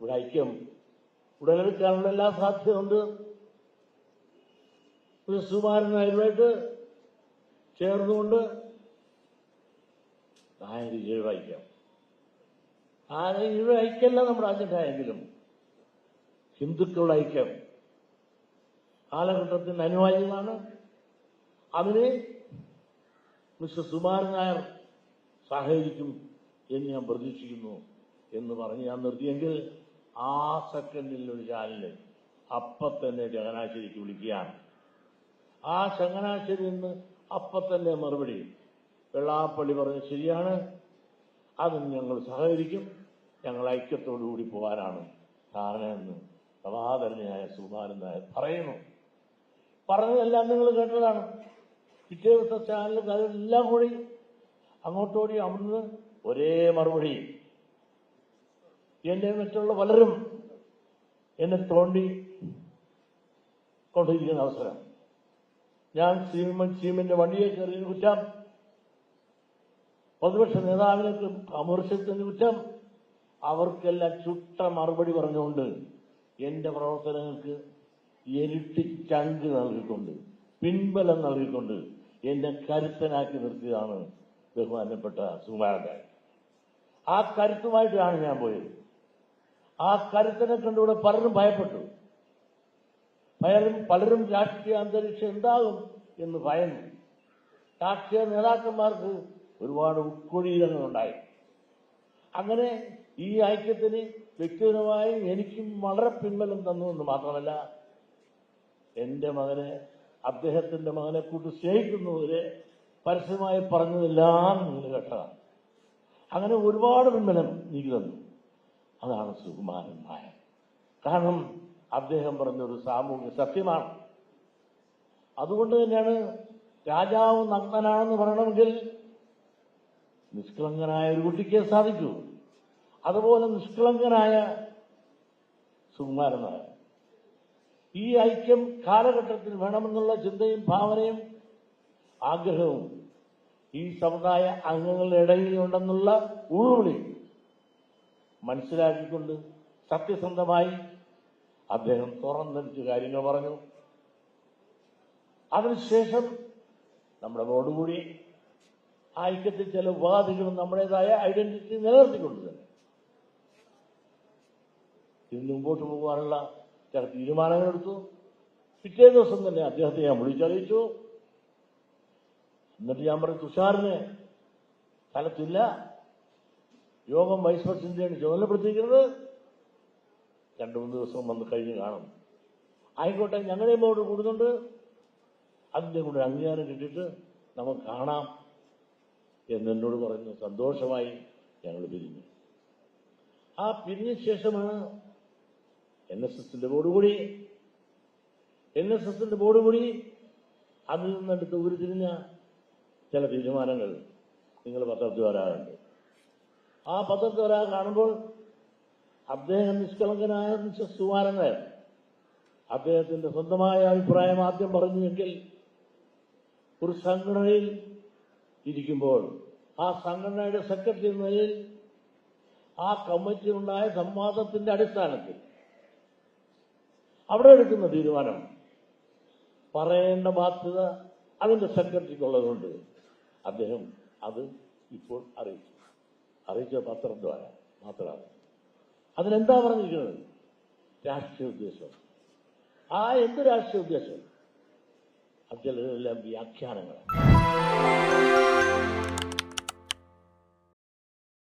ഇവിടെ ഐക്യം ഉടലെടുക്കാനുള്ള എല്ലാ സാധ്യതയുണ്ട്. ഒരു സുമാരനായിട്ട് ചേർന്നുകൊണ്ട് ഐക്യം ആ ഈഴവ ഐക്യമല്ല നമ്മുടെ അജണ്ടായെങ്കിലും ഹിന്ദുക്കളുടെ ഐക്യം കാലഘട്ടത്തിന് അനിവാര്യമാണ് അതിന് മിസ്റ്റർ സുമാരൻ നായർ സഹകരിക്കും എന്ന് ഞാൻ പ്രതീക്ഷിക്കുന്നു എന്ന് പറഞ്ഞ് ഞാൻ നിർത്തിയെങ്കിൽ ആ സെക്കൻഡിൽ ഒരു ചാനൽ അപ്പം തന്നെ ചങ്ങനാശ്ശേരിക്ക് വിളിക്കുകയാണ്. ആ ചങ്ങനാശ്ശേരി നിന്ന് അപ്പം തന്നെ മറുപടി. വെള്ളാപ്പള്ളി പറഞ്ഞ് ശരിയാണ്. അതും ഞങ്ങൾ സഹകരിക്കും. ഞങ്ങൾ ഐക്യത്തോടുകൂടി പോകാനാണ് കാരണമെന്ന് സമാദരണീയായ സുകുമാരൻ നായർ പറയുന്നു. പറഞ്ഞതെല്ലാം നിങ്ങൾ കേട്ടതാണ്. പിറ്റേ ദിവസത്തെ കാര്യമെല്ലാം കൂടി അങ്ങോട്ടോടി അവിടുന്ന് ഒരേ മറുപടി. എന്നെ മറ്റുള്ള പലരും എന്നെ തോണ്ടി കൊണ്ടിരിക്കുന്ന അവസരം. ഞാൻ സീമൻ സീമന്റെ വണ്ടിയെ കയറിയ കുറ്റം. പ്രതിപക്ഷ നേതാവിനെ അമർഷത്തിന് കുറ്റം. അവർക്കെല്ലാം ചുട്ട മറുപടി പറഞ്ഞുകൊണ്ട് എന്റെ പ്രവർത്തനങ്ങൾക്ക് ഇരട്ടി ചങ്ക് നൽകിക്കൊണ്ട് പിൻബലം നൽകിക്കൊണ്ട് എന്നെ കരുത്തനാക്കി നിർത്തിയതാണ് ബഹുമാനപ്പെട്ട സുകുമാരൻ ആ കരുത്തുമായിട്ടാണ് ഞാൻ പോയത്. ആ കരുത്തിനെ കണ്ടുകൂടെ പലരും ഭയപ്പെട്ടു. പലരും പലരും രാഷ്ട്രീയ അന്തരീക്ഷം എന്താകും എന്ന് ഭയന്നു. രാഷ്ട്രീയ നേതാക്കന്മാർക്ക് ഒരുപാട് ഉൾക്കൊഴിയിലുണ്ടായി അങ്ങനെ ഈ ഐക്യത്തിന് വ്യക്തിപരമായി എനിക്കും വളരെ പിൻബലം തന്നു എന്ന് മാത്രമല്ല എന്റെ മകനെ അദ്ദേഹത്തിന്റെ മകനെ കൂട്ടി സ്നേഹിക്കുന്നവരെ പരസ്യമായി പറഞ്ഞതെല്ലാം നിങ്ങൾ കേട്ടതാണ്. അങ്ങനെ ഒരുപാട് പിൻബലം എനിക്ക് തന്നു. അതാണ് സുകുമാരൻ നായർ. കാരണം അദ്ദേഹം പറഞ്ഞൊരു സാമൂഹ്യ സത്യമാണ്. അതുകൊണ്ട് തന്നെയാണ് രാജാവ് നഗ്നനാണെന്ന് പറയണമെങ്കിൽ നിഷ്കളങ്കനായ ഒരു കുട്ടിക്ക് സാധിക്കൂ. അതുപോലെ നിഷ്കളങ്കനായ സുകുമാരൻ നായർ. ഈ ഐക്യം കാലഘട്ടത്തിൽ വേണമെന്നുള്ള ചിന്തയും ഭാവനയും ആഗ്രഹവും ഈ സമുദായ അംഗങ്ങളുടെ ഇടയിലുണ്ടെന്നുള്ള ഉൾവിളി മനസ്സിലാക്കിക്കൊണ്ട് സത്യസന്ധമായി അദ്ദേഹം തുറന്നെടുത്ത് കാര്യങ്ങൾ പറഞ്ഞു. അതിനുശേഷം നമ്മുടെ കൂടി ഐക്യത്തിൽ ചില ഉപാധികളും നമ്മുടേതായ ഐഡന്റിറ്റി നിലനിർത്തിക്കൊണ്ട് തന്നെ ഇതിന് മുമ്പോട്ട് പോകാനുള്ള ചില തീരുമാനങ്ങൾ എടുത്തു പിറ്റേ ദിവസം തന്നെ അദ്ദേഹത്തെ ഞാൻ വിളിച്ചറിയിച്ചു. എന്നിട്ട് ഞാൻ പറഞ്ഞു തുഷാറിന് സ്ഥലത്തില്ല. യോഗം വൈസ് പ്രസിഡന്റിനെയാണ് ചുമതലപ്പെടുത്തിയിരിക്കുന്നത് രണ്ടു മൂന്ന് ദിവസം വന്ന് കഴിഞ്ഞ് കാണും. ആയിക്കോട്ടെ ഞങ്ങളുടെ ബോർഡ് കൂടുന്നുണ്ട്. അതിന്റെ കൂടെ അംഗീകാരം കിട്ടിയിട്ട് നമുക്ക് കാണാം എന്നെന്നോട് പറഞ്ഞു. സന്തോഷമായി ഞങ്ങൾ പിരിഞ്ഞു. ആ പിരിഞ്ഞ ശേഷമാണ് എൻ എസ് എസിന്റെ ബോർഡ് കൂടി. എൻ എസ് എസിന്റെ ബോർഡ് കൂടി അതിൽ നിന്നെടുത്ത് ഉരുത്തിരിഞ്ഞ ചില തീരുമാനങ്ങൾ നിങ്ങൾ പത്രത്തിൽ വരാറുണ്ട് ആ പത്രത്തിൽ ഒരാൾ കാണുമ്പോൾ അദ്ദേഹം നിഷ്കളങ്കനായ നായർ അദ്ദേഹത്തിന്റെ സ്വന്തമായ അഭിപ്രായം ആദ്യം പറഞ്ഞുവെങ്കിൽ ഒരു സംഘടനയിൽ ഇരിക്കുമ്പോൾ ആ സംഘടനയുടെ സെക്രട്ടറി എന്ന നിലയിൽ ആ കമ്മിറ്റിയിലുണ്ടായ സംവാദത്തിന്റെ അടിസ്ഥാനത്തിൽ അവിടെ എടുക്കുന്ന തീരുമാനം പറയേണ്ട ബാധ്യത അതിന്റെ സെക്രട്ടറിക്കുള്ളതുകൊണ്ട് അദ്ദേഹം അത് ഇപ്പോൾ അറിയിച്ചു. അറിയിച്ച പത്രം ദ്വാര മാത്രമാണ്. അതിനെന്താ പറഞ്ഞിരിക്കുന്നത്? രാഷ്ട്രീയ ഉദ്ദേശം. ആ എന്ത് രാഷ്ട്രീയ ഉദ്ദേശം? അതിലെല്ലാം വ്യാഖ്യാനങ്ങളാണ്.